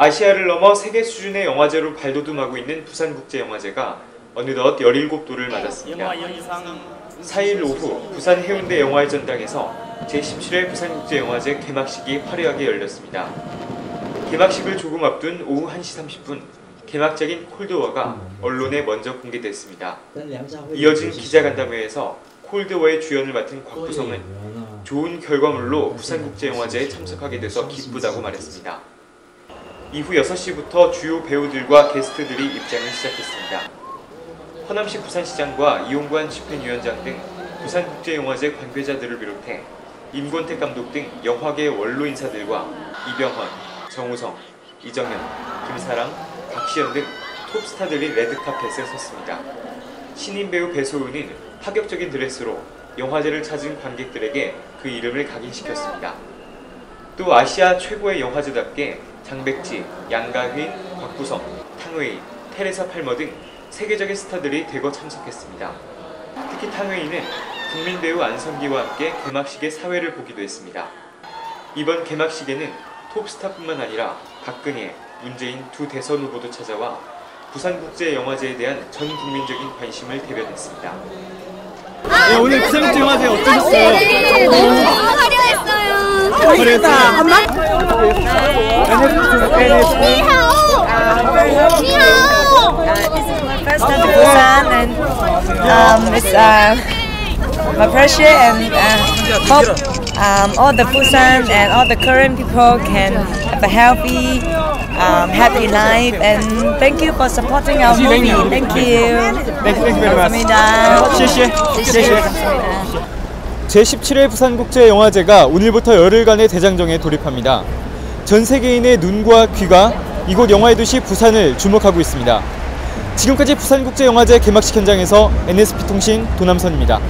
아시아를 넘어 세계 수준의 영화제로 발돋움하고 있는 부산국제영화제가 어느덧 17도를 맞았습니다. 4일 오후 부산 해운대 영화의 전당에서 제17회 부산국제영화제 개막식이 화려하게 열렸습니다. 개막식을 조금 앞둔 오후 1시 30분 개막작인 콜드워가 언론에 먼저 공개됐습니다. 이어진 기자간담회에서 콜드워의 주연을 맡은 곽부성은 좋은 결과물로 부산국제영화제에 참석하게 돼서 기쁘다고 말했습니다. 이후 6시부터 주요 배우들과 게스트들이 입장을 시작했습니다. 허남시 부산시장과 이용관 집행위원장 등 부산국제영화제 관계자들을 비롯해 임권택 감독 등 영화계 원로 인사들과 이병헌, 정우성, 이정현, 김사랑, 박시연 등 톱스타들이 레드카펫에 섰습니다. 신인 배우 배소은은 파격적인 드레스로 영화제를 찾은 관객들에게 그 이름을 각인시켰습니다. 또 아시아 최고의 영화제답게 장백지, 양가휘, 곽부성, 탕웨이, 테레사 팔머 등 세계적인 스타들이 대거 참석했습니다. 특히 탕웨이는 국민 배우 안성기와 함께 개막식의 사회를 보기도 했습니다. 이번 개막식에는 톱스타뿐만 아니라 박근혜, 문재인 두 대선 후보도 찾아와 부산국제영화제에 대한 전 국민적인 관심을 대변했습니다. 네, 오늘 부산국제영화제 어떠셨어요? my first and um, it's uh, my pleasure and hope um, all the Busan and all the Korean people can have a healthy um, happy life and thank you for supporting our movie. Thank you. Thank you very much. 감사합니다. 제17회 부산국제영화제가 오늘부터 열흘간의 대장정에 돌입합니다. 전 세계인의 눈과 귀가 이곳 영화의 도시 부산을 주목하고 있습니다. 지금까지 부산국제영화제 개막식 현장에서 NSP통신 도남선입니다.